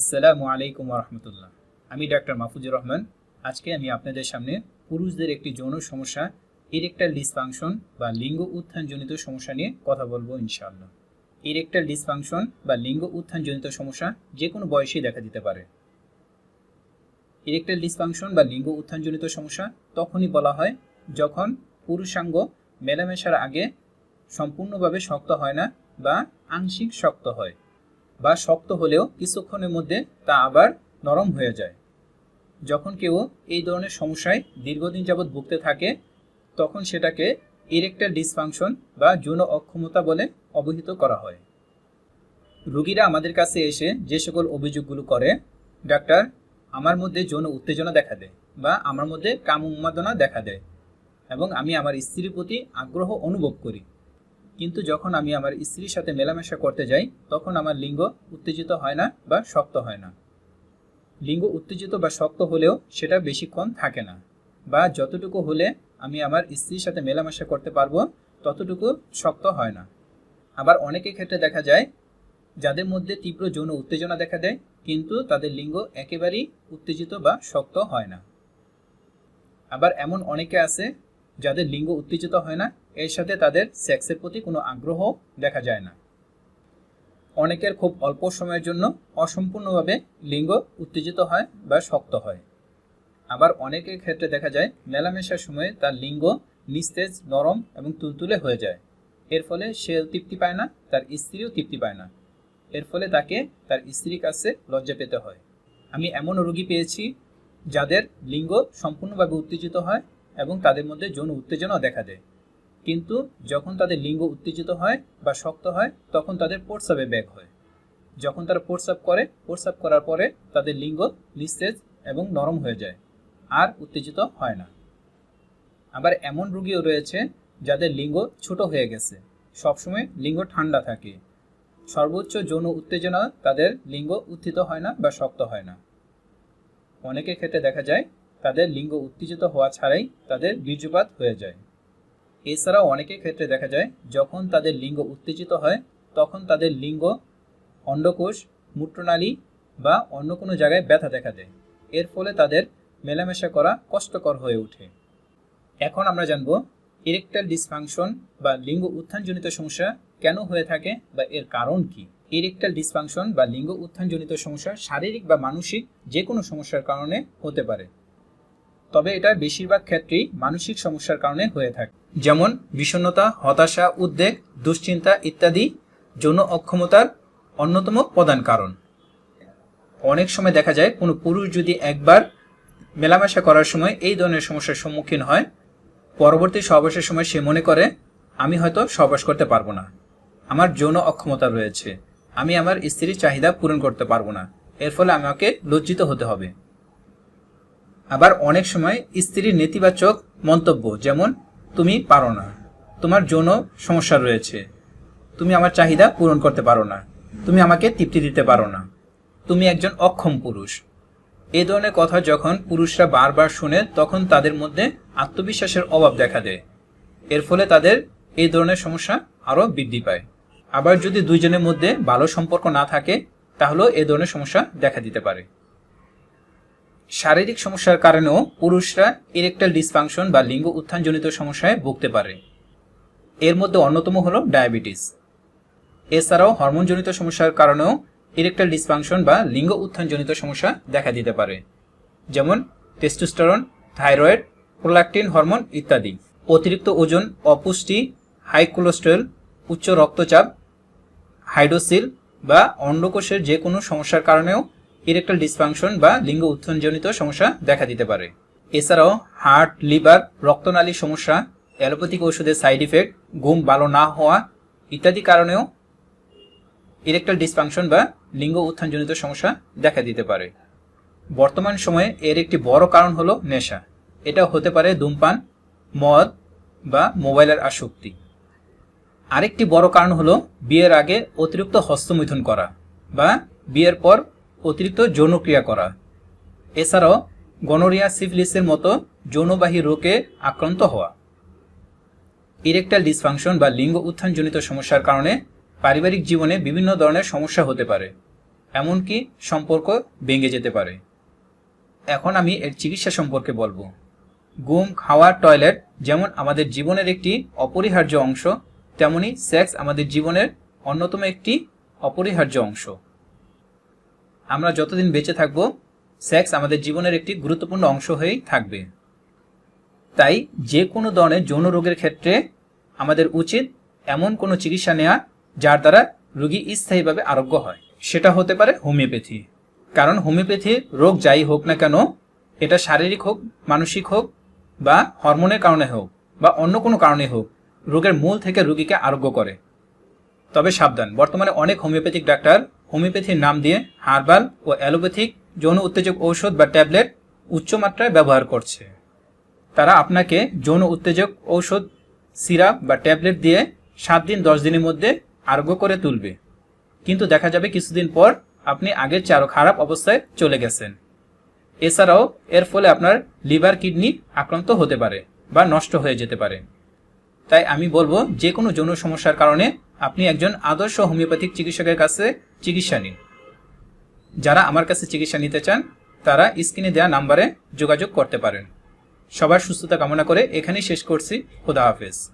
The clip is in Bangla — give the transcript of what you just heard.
আসসালামু আলাইকুম রহমতুল্লাহ আমি ডাক্তার মাহফুজুর রহমান। আজকে আমি আপনাদের সামনে পুরুষদের একটি যৌন সমস্যা ইরেকটাল ডিসফাংশন বা লিঙ্গ উত্থানজনিত সমস্যা নিয়ে কথা বলব ইনশাআল্লাহ। ইরেকটাল ডিসফাংশন বা লিঙ্গ উত্থানজনিত সমস্যা যে কোনো বয়সেই দেখা দিতে পারে। ইরেকটাল ডিসফাংশন বা লিঙ্গ উত্থানজনিত সমস্যা তখনই বলা হয় যখন পুরুষাঙ্গ মেলামেশার আগে সম্পূর্ণভাবে শক্ত হয় না বা আংশিক শক্ত হয়। বা শক্ত হলেও কিছুক্ষণের মধ্যে তা আবার নরম হয়ে যায়। যখন কেউ এই ধরনের সমস্যায় দীর্ঘদিন যাবৎ ভুগতে থাকে, তখন সেটাকে ইরেকটাল ডিসফাংশন বা যৌন অক্ষমতা বলে অবহিত করা হয়। রুগীরা আমাদের কাছে এসে যে সকল অভিযোগগুলো করে, ডাক্তার, আমার মধ্যে যৌন উত্তেজনা দেখা দেয় বা আমার মধ্যে কাম উন্মাদনা দেখা দেয় এবং আমি আমার স্ত্রীর প্রতি আগ্রহ অনুভব করি। কিন্তু যখন আমি আমার স্ত্রীর সাথে মেলামেশা করতে যাই, তখন আমার লিঙ্গ উত্তেজিত হয় না বা শক্ত হয় না। লিঙ্গ উত্তেজিত বা শক্ত হলেও সেটা বেশিক্ষণ থাকে না বা যতটুকু হলে আমি আমার স্ত্রীর সাথে মেলামেশা করতে পারব, ততটুকু শক্ত হয় না। আবার অনেকের ক্ষেত্রে দেখা যায়, যাদের মধ্যে তীব্র যৌন উত্তেজনা দেখা দেয়, কিন্তু তাদের লিঙ্গ একেবারেই উত্তেজিত বা শক্ত হয় না। আবার এমন অনেকে আছে, যাদের লিঙ্গ উত্তেজিত হয় না এর সাথে তাদের সেক্সের প্রতি কোনো আগ্রহ দেখা যায় না। অনেকের খুব অল্প সময়ের জন্য অসম্পূর্ণভাবে লিঙ্গ উত্তেজিত হয় বা শক্ত হয়। আবার অনেকের ক্ষেত্রে দেখা যায়, মেলামেশার সময়ে তার লিঙ্গ নিস্তেজ, নরম এবং তুলতুলে হয়ে যায়। এর ফলে সে তৃপ্তি পায় না, তার স্ত্রীও তৃপ্তি পায় না। এর ফলে তাকে তার স্ত্রীর কাছে লজ্জা পেতে হয়। আমি এমন রোগী পেয়েছি যাদের লিঙ্গ সম্পূর্ণভাবে উত্তেজিত হয় এবং তাদের মধ্যে যৌন উত্তেজনাও দেখা দেয়। কিন্তু যখন তাদের লিঙ্গ উত্তেজিত হয় বা শক্ত হয়, তখন তাদের প্রস্রাবে ব্যাগ হয়। যখন তারা প্রস্রাব করে প্রস্রাব করার পরে তাদের লিঙ্গ নিস্তেজ এবং নরম হয়ে যায় আর উত্তেজিত হয় না। আবার এমন রোগীও রয়েছে যাদের লিঙ্গ ছোট হয়ে গেছে। সবসময় লিঙ্গ ঠান্ডা থাকে। সর্বোচ্চ যৌন উত্তেজনা তাদের লিঙ্গ উত্থিত হয় না বা শক্ত হয় না। অনেকের ক্ষেত্রে দেখা যায় তাদের লিঙ্গ উত্তেজিত হওয়া ছাড়াই তাদের বীর্যপাত হয়ে যায়। এছাড়াও অনেকের ক্ষেত্রে দেখা যায়, যখন তাদের লিঙ্গ উত্তেজিত হয়, তখন তাদের লিঙ্গ, অন্ডকোষ, মূত্রনালী বা অন্য কোনো জায়গায় ব্যথা দেখা দেয়। এর ফলে তাদের মেলামেশা করা কষ্টকর হয়ে ওঠে। এখন আমরা জানব ইরেকটাল ডিসফাংশন বা লিঙ্গ উত্থানজনিত সমস্যা কেন হয়ে থাকে বা এর কারণ কি? ইরেকটাল ডিসফাংশন বা লিঙ্গ উত্থানজনিত সমস্যা শারীরিক বা মানসিক যে কোনো সমস্যার কারণে হতে পারে। তবে এটা বেশিরভাগ ক্ষেত্রেই মানসিক সমস্যার কারণে হয়ে থাকে। যেমন বিষণ্ণতা, হতাশা, উদ্বেগ, দুশ্চিন্তা ইত্যাদি যৌন অক্ষমতার অন্যতম প্রধান কারণ। অনেক সময় দেখা যায় কোনো পুরুষ যদি একবার মেলামেশা করার সময় এই ধরনের সমস্যার সম্মুখীন হয়, পরবর্তী সহবাসের সময় সে মনে করে, আমি হয়তো সহবাস করতে পারব না। আমার যৌন অক্ষমতা রয়েছে। আমি আমার স্ত্রীর চাহিদা পূরণ করতে পারব না। এর ফলে আমাকে লজ্জিত হতে হবে। আবার অনেক সময় স্ত্রীর নেতিবাচক মন্তব্য, যেমন তুমি পারো না। তোমার যৌন সমস্যা রয়েছে। তুমি আমার চাহিদা পূরণ করতে পারো না। তুমি আমাকে তৃপ্তি দিতে পারো না। তুমি একজন অক্ষম পুরুষ। এই ধরনের কথা যখন পুরুষরা বারবার শুনে, তখন তাদের মধ্যে আত্মবিশ্বাসের অভাব দেখা দেয়। এর ফলে তাদের এই ধরনের সমস্যা আরও বৃদ্ধি পায়। আবার যদি দুইজনের মধ্যে ভালো সম্পর্ক না থাকে, তাহলেও এই ধরনের সমস্যা দেখা দিতে পারে। শারীরিক সমস্যার কারণেও পুরুষরা ইরেকটাল ডিসফাংশন বা লিঙ্গ উত্থানজনিত সমস্যায় ভুগতে পারে। এর মধ্যে অন্যতম হলো ডায়াবেটিস। এছাড়াও হরমোনজনিত সমস্যার কারণেও ইরেকটাল ডিসফাংশন বা লিঙ্গ উত্থানজনিত সমস্যা দেখা দিতে পারে। যেমন টেস্টোস্টেরন, থাইরয়েড, প্রোল্যাকটিন হরমোন ইত্যাদি। অতিরিক্ত ওজন, অপুষ্টি, হাই কোলেস্টেরল, উচ্চ রক্তচাপ হাইড্রোসিল বা অন্ডকোষের যে কোনো সমস্যার কারণেও ইরেকটাল ডিসফাংশন বা লিঙ্গ উত্থানজনিত সমস্যা দেখা দিতে পারে। এছাড়াও হার্ট লিভার রক্তনালী সমস্যা, অ্যালোপ্যাথিক ওষুধের সাইড ইফেক্ট ঘুম ভালো না হওয়া ইত্যাদি কারণেও ইরেকটাল ডিসফাংশন বা লিঙ্গ উত্থানজনিত সমস্যা দেখা দিতে পারে। বর্তমান সময়ে এর একটি বড় কারণ হলো নেশা। এটা হতে পারে ধূমপান, মদ বা মোবাইলের আসক্তি। আরেকটি বড় কারণ হলো বিয়ের আগে অতিরিক্ত হস্তমৈথুন করা বা বিয়ের পর অতিরিক্ত যৌনক্রিয়া করা। এছাড়াও, গনোরিয়া সিফিলিসের মতো যৌনবাহী রোগে আক্রান্ত হওয়া। ইরেকটাল ডিসফাংশন বা লিঙ্গ উত্থানজনিত সমস্যার কারণে পারিবারিক জীবনে বিভিন্ন ধরনের সমস্যা হতে পারে, এমনকি সম্পর্ক ভেঙে যেতে পারে। এখন আমি এর চিকিৎসা সম্পর্কে বলব। ঘুম, খাওয়া, টয়লেট যেমন আমাদের জীবনের একটি অপরিহার্য অংশ, তেমনি সেক্স আমাদের জীবনের অন্যতম একটি অপরিহার্য অংশ। আমরা যতদিন বেঁচে থাকব সেক্স আমাদের জীবনের একটি গুরুত্বপূর্ণ অংশ হয়েই থাকবে। তাই যে কোনো ধরনের যৌন রোগের ক্ষেত্রে আমাদের উচিত এমন কোনো চিকিৎসা নেওয়া যার দ্বারা রোগী স্থায়ীভাবে আরোগ্য হয়। সেটা হতে পারে হোমিওপ্যাথি। কারণ হোমিওপ্যাথি রোগ যাই হোক না কেন, এটা শারীরিক হোক, মানসিক হোক, বা হরমোনের কারণে হোক, বা অন্য কোনো কারণে হোক, রোগের মূল থেকে রোগীকে আরোগ্য করে। তবে সাবধান। বর্তমানে অনেক হোমিওপ্যাথিক ডাক্তার হোমিওপ্যাথির নাম দিয়ে হার্বাল ও অ্যালোপ্যাথিক যৌন উত্তেজক ঔষধ বা ট্যাবলেট উচ্চমাত্রায় ব্যবহার করছে। তারা আপনাকে যৌন উত্তেজক ঔষধ, সিরাপ বা ট্যাবলেট দিয়ে সাত দিন, দশ দিনের মধ্যে আরোগ্য করে তুলবে। কিন্তু দেখা যাবে কিছুদিন পর আপনি আগের চেয়ে খারাপ অবস্থায় চলে গেছেন। এছাড়াও এর ফলে আপনার লিভার কিডনি আক্রান্ত হতে পারে বা নষ্ট হয়ে যেতে পারে। তাই আমি বলব যে কোনো যৌন সমস্যার কারণে আপনি একজন আদর্শ হোমিওপ্যাথিক চিকিৎসকের কাছে চিকিৎসা নিন। যারা আমার কাছে চিকিৎসা নিতে চান, তারা স্ক্রিনে দেওয়া নাম্বারে যোগাযোগ করতে পারেন। সবার সুস্থতা কামনা করে এখানেই শেষ করছি। খোদা হাফেজ।